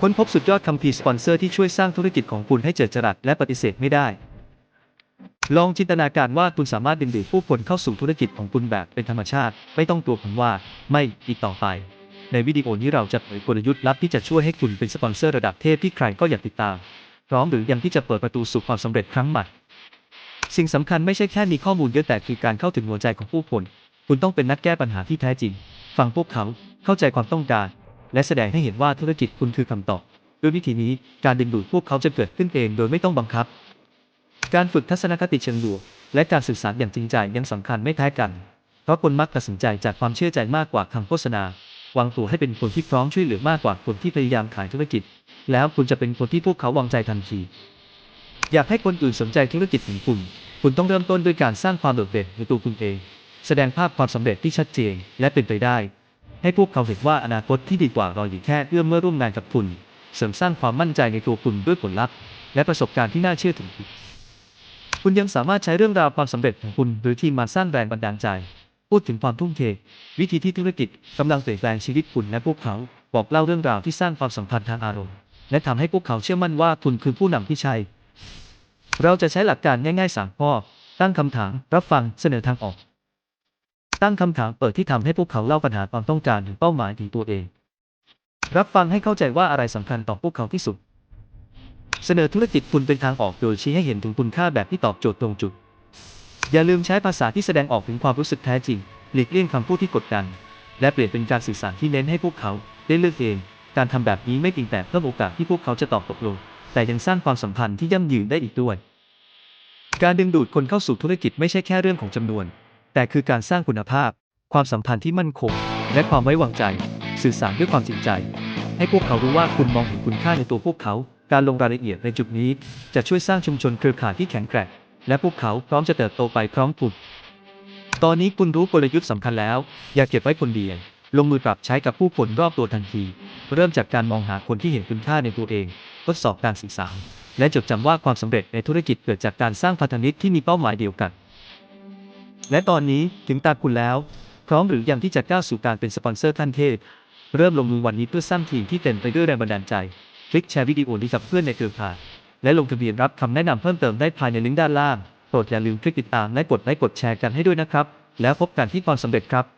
ค้นพบสุดยอดคัมภีร์สปอนเซอร์ที่ช่วยสร้างธุรกิจของคุณให้เจิดจรัสและปฏิเสธไม่ได้ ลองจินตนาการว่าคุณสามารถดึงดูดผู้คนเข้าสู่ธุรกิจของคุณแบบเป็นธรรมชาติ ไม่ต้องกลัวคำว่า ไม่อีกต่อไป ในวิดีโอนี้เราจะเผยกลยุทธ์ลับที่จะช่วยให้คุณเป็นสปอนเซอร์ระดับเทพที่ใครก็อยากติดตาม พร้อมหรือยังที่จะเปิดประตูสู่ความสำเร็จครั้งใหม่ สิ่งสำคัญไม่ใช่แค่มีข้อมูลเยอะแต่คือการเข้าถึงหัวใจของผู้คน คุณต้องเป็นนักแก้ปัญหาที่แท้จริง ฟังพวกเขา เข้าใจความต้องการ และแสดงให้เห็นว่าธุรกิจคุณคือคำตอบด้วยวิธีนี้การดึงดูดพวกเขาจะเกิดขึ้นเองโดยไม่ต้องบังคับ การฝึกทัศนคติเชิงบวกและการสื่อสารอย่างจริงใจยังสำคัญไม่แพ้กัน เพราะคนมักตัดสินใจจากความเชื่อใจมากกว่าคำโฆษณาวางตัวให้เป็นคนที่พร้อมช่วยเหลือมากกว่าคนที่พยายามขายธุรกิจ แล้วคุณจะเป็นคนที่พวกเขาวางใจทันที อยากให้คนอื่นสนใจธุรกิจของคุณ คุณต้องเริ่มต้นด้วยการสร้างความโดดเด่นในตัวคุณเอง แสดงภาพความสำเร็จที่ชัดเจนและเป็นไปได้ ให้พวกเขาเห็นว่าอนาคตที่ดีกว่ารออยู่แค่เอื้อมเมื่อร่วมงานกับคุณ เสริมสร้างความมั่นใจในตัวคุณด้วยผลลัพธ์และประสบการณ์ที่น่าเชื่อถือ คุณยังสามารถใช้เรื่องราวความสำเร็จของคุณหรือทีมมาสร้างแรงบันดาลใจ พูดถึงความทุ่มเท วิธีที่ธุรกิจกำลังเปลี่ยนแปลงชีวิตคุณและพวกเขา บอกเล่าเรื่องราวที่สร้างความสัมพันธ์ทางอารมณ์ และทำให้พวกเขาเชื่อมั่นว่าคุณคือผู้นำที่ใช่ เราจะใช้หลักการง่ายๆสามข้อ ตั้งคำถาม รับฟัง เสนอทางออก ตั้งคำถามเปิดที่ทำให้พวกเขาเล่าปัญหาความต้องการหรือเป้าหมายของตัวเอง รับฟังให้เข้าใจว่าอะไรสำคัญต่อพวกเขาที่สุด เสนอธุรกิจคุณเป็นทางออกโดยชี้ให้เห็นถึงคุณค่าแบบที่ตอบโจทย์ตรงจุด อย่าลืมใช้ภาษาที่แสดงออกถึงความรู้สึกแท้จริง หลีกเลี่ยงคำพูดที่กดดัน และเปลี่ยนเป็นการสื่อสารที่เน้นให้พวกเขาได้เลือกเอง การทำแบบนี้ไม่เพียงแต่เพิ่มโอกาสที่พวกเขาจะตอบตกลง แต่ยังสร้างความสัมพันธ์ที่ยั่งยืนได้อีกด้วย การดึงดูดคนเข้าสู่ธุรกิจไม่ใช่แค่เรื่องของจำนวน แต่คือการสร้างคุณภาพ ความสัมพันธ์ที่มั่นคง และความไว้วางใจ สื่อสารด้วยความจริงใจ ให้พวกเขารู้ว่าคุณมองเห็นคุณค่าในตัวพวกเขา การลงรายละเอียดในจุดนี้ จะช่วยสร้างชุมชนเครือข่ายที่แข็งแกร่ง และพวกเขาพร้อมจะเติบโตไปพร้อมคุณตอนนี้คุณรู้กลยุทธ์สำคัญแล้ว อย่าเก็บไว้คนเดียวลงมือปรับใช้กับผู้คนรอบตัวทันที เริ่มจากการมองหาคนที่เห็นคุณค่าในตัวเอง ทดสอบการสื่อสารและจดจำว่าความสำเร็จในธุรกิจเกิดจากการสร้างพันธมิตรที่มีเป้าหมายเดียวกัน และตอนนี้ถึงตาคุณแล้ว พร้อมหรือยังที่จะก้าวสู่การเป็นสปอนเซอร์ท่านเทพ เริ่มลงมือวันนี้เพื่อสร้างทีมที่เต็มไปด้วยแรงบันดาลใจ คลิกแชร์วิดีโอนี้กับเพื่อนในเครือข่ายและลงทะเบียนรับคำแนะนำเพิ่มเติมได้ภายในลิงก์ด้านล่างโปรดอย่าลืมคลิกติดตามและกดไลค์กดแชร์กันให้ด้วยนะครับ แล้วพบกันที่ความสำเร็จครับ